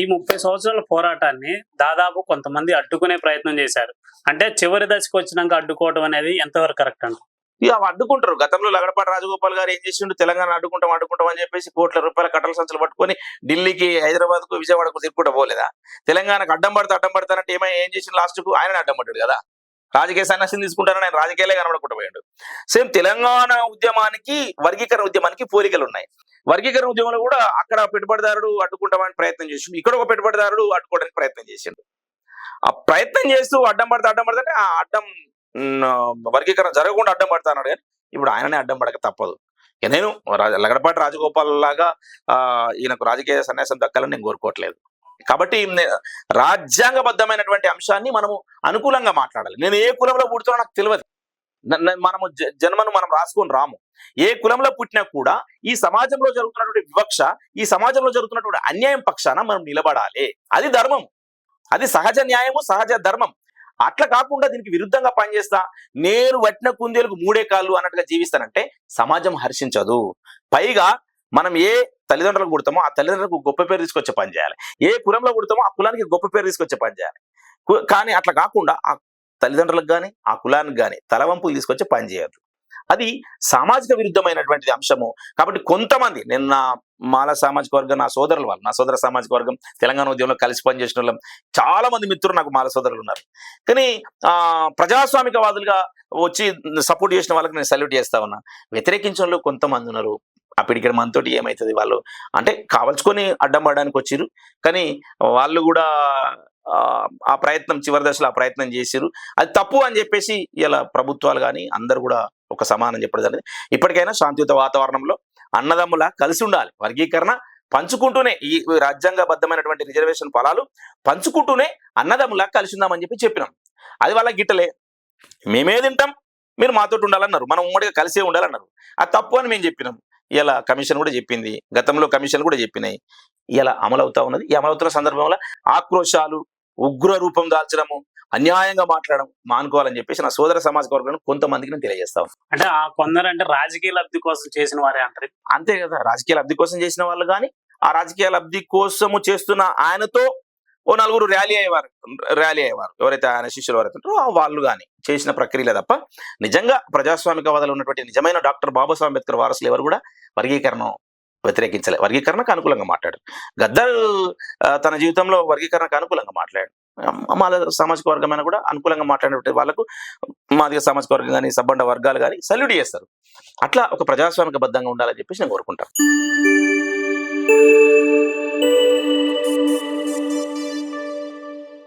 ఈ ముప్పై సంవత్సరాల పోరాటాన్ని దాదాపు కొంతమంది అడ్డుకునే ప్రయత్నం చేశారు. అంటే చివరి దశకు వచ్చినాక అడ్డుకోవడం అనేది ఎంతవరకు కరెక్ట్ అంట ఇక అడ్డుకుంటారు. గతంలో లగడపాటి రాజగోపాల్ గారు ఏం చేసిండు? తెలంగాణ అడ్డుకుంటాం అడ్డుకుంటాం అని చెప్పేసి కోట్ల రూపాయల కట్టల సంచులు పట్టుకొని ఢిల్లీకి హైదరాబాద్కు విజయవాడకు తిరుగుకుంటా పోలేదా? తెలంగాణకు అడ్డం పడతా అడ్డం పడతానంటే ఏమైనా ఏం చేసిన లాస్ట్కు? ఆయన అడ్డం పడ్డాడు కదా. రాజకీయ సన్యాసం తీసుకుంటారని ఆయన రాజకీయాలే కనబడకుండా పోయాడు. సేమ్ తెలంగాణ ఉద్యమానికి వర్గీకరణ ఉద్యమానికి పోలికలు ఉన్నాయి. వర్గీకరణ ఉద్యమంలో కూడా అక్కడ పెట్టుబడిదారుడు అడ్డుకుంటామని ప్రయత్నం చేసిండు. ఇక్కడ ఒక పెట్టుబడిదారుడు అడ్డుకోవడానికి ప్రయత్నం చేసిండు. ఆ ప్రయత్నం చేస్తూ అడ్డం పడితే అడ్డం పడితే ఆ అడ్డం వర్గీకరణ జరగకుండా అడ్డం పడతాడు కానీ ఇప్పుడు ఆయననే అడ్డం పడక తప్పదు. నేను లగడపాటి రాజగోపాల్ లాగా ఆ, ఈయనకు రాజకీయ సన్యాసం దక్కాలని నేను కోరుకోవట్లేదు. కాబట్టి రాజ్యాంగబద్ధమైనటువంటి అంశాన్ని మనము అనుకూలంగా మాట్లాడాలి. నేను ఏ కులంలో పుడుతున్నా నాకు తెలియదు. మనము జన్మను మనం రాసుకొని రాము. ఏ కులంలో పుట్టినా కూడా ఈ సమాజంలో జరుగుతున్నటువంటి వివక్ష ఈ సమాజంలో జరుగుతున్నటువంటి అన్యాయం పక్షాన మనం నిలబడాలి. అది ధర్మం. అది సహజ న్యాయము సహజ ధర్మం. అట్లా కాకుండా దీనికి విరుద్ధంగా పనిచేస్తా నేను వట్టిన కుందేలకు మూడే కాళ్ళు అన్నట్టుగా జీవిస్తానంటే సమాజం హర్షించదు. పైగా మనం ఏ తల్లిదండ్రులకు పుడతామో ఆ తల్లిదండ్రులకు గొప్ప పేరు తీసుకొచ్చే పని చేయాలి. ఏ కులంలో పుడతామో ఆ కులానికి గొప్ప పేరు తీసుకొచ్చే పని చేయాలి. కానీ అట్లా కాకుండా ఆ తల్లిదండ్రులకు కానీ ఆ కులానికి కానీ తలవంపులు తీసుకొచ్చి పనిచేయద్దు అది సామాజిక విరుద్ధమైనటువంటి అంశము. కాబట్టి కొంతమంది నేను నా మాల సామాజిక వర్గం నా సోదరుల వాళ్ళు నా సోదర సామాజిక వర్గం తెలంగాణ ఉద్యమంలో కలిసి పనిచేసిన వాళ్ళం చాలా మంది మిత్రులు నాకు మాల సోదరులు ఉన్నారు. కానీ ప్రజాస్వామికవాదులుగా వచ్చి సపోర్ట్ చేసిన వాళ్ళకి నేను సల్యూట్ చేస్తా ఉన్నా. వ్యతిరేకించిన వాళ్ళు కొంతమంది ఉన్నారు. ఆ మనతోటి ఏమవుతుంది వాళ్ళు? అంటే కావల్చుకొని అడ్డం పడడానికి వచ్చిర్రు. కానీ వాళ్ళు కూడా ఆ, ఆ ప్రయత్నం చివరి దశలో ఆ ప్రయత్నం చేసిరు అది తప్పు అని చెప్పేసి ఇలా ప్రభుత్వాలు కానీ అందరు కూడా ఒక సమానం చెప్పడం జరిగింది. ఇప్పటికైనా శాంతియుత వాతావరణంలో అన్నదమ్ముల కలిసి ఉండాలి. వర్గీకరణ పంచుకుంటూనే ఈ రాజ్యాంగబద్ధమైనటువంటి రిజర్వేషన్ ఫలాలు పంచుకుంటూనే అన్నదమ్ములా కలిసి ఉందామని చెప్పి చెప్పినాం. అది వాళ్ళ గిట్టలే. మేమే తింటాం మీరు మాతోటి ఉండాలన్నారు. మనం ఉమ్మడిగా కలిసే ఉండాలన్నారు. అది తప్పు అని మేము చెప్పినాం. ఇలా కమిషన్ కూడా చెప్పింది. గతంలో కమిషన్ కూడా చెప్పినాయి. ఇలా అమలవుతా ఉన్నది. ఈ అమలవుతున్న సందర్భంలో ఆక్రోశాలు ఉగ్ర రూపం దాల్చడము అన్యాయంగా మాట్లాడడం మానుకోవాలని చెప్పేసి నా సోదర సమాజ వర్గం కొంతమందికి నేను తెలియజేస్తా ఉన్నాను. అంటే ఆ కొందరు అంటే రాజకీయ లబ్ధి కోసం చేసిన వారే అంటారు అంతే కదా రాజకీయ లబ్ధి కోసం చేసిన వాళ్ళు కానీ ఆ రాజకీయ లబ్ధి కోసము చేస్తున్న ఆయనతో ఓ నలుగురు ర్యాలీ అయ్యేవారు ర్యాలీ అయ్యేవారు ఎవరైతే ఆయన శిష్యులు ఎవరైతే ఉంటారో ఆ వాళ్ళు కానీ చేసిన ప్రక్రియలే తప్ప నిజంగా ప్రజాస్వామికవాదాలు ఉన్నటువంటి నిజమైన డాక్టర్ బాబాసాహెబ్ అంబేద్కర్ వారసులు ఎవరు కూడా వర్గీకరణ వ్యతిరేకించలే. వర్గీకరణకు అనుకూలంగా మాట్లాడారు. గద్దల్ తన జీవితంలో వర్గీకరణకు అనుకూలంగా మాట్లాడాడు మాల సామాజిక వర్గమైన కూడా అనుకూలంగా మాట్లాడే వాళ్ళకు మాదిగ సామాజిక వర్గం కానీ సబ్బండ వర్గాలు కానీ సల్యూట్ చేస్తారు. అట్లా ఒక ప్రజాస్వామిక బద్దంగా ఉండాలని చెప్పేసి నేను కోరుకుంటాను.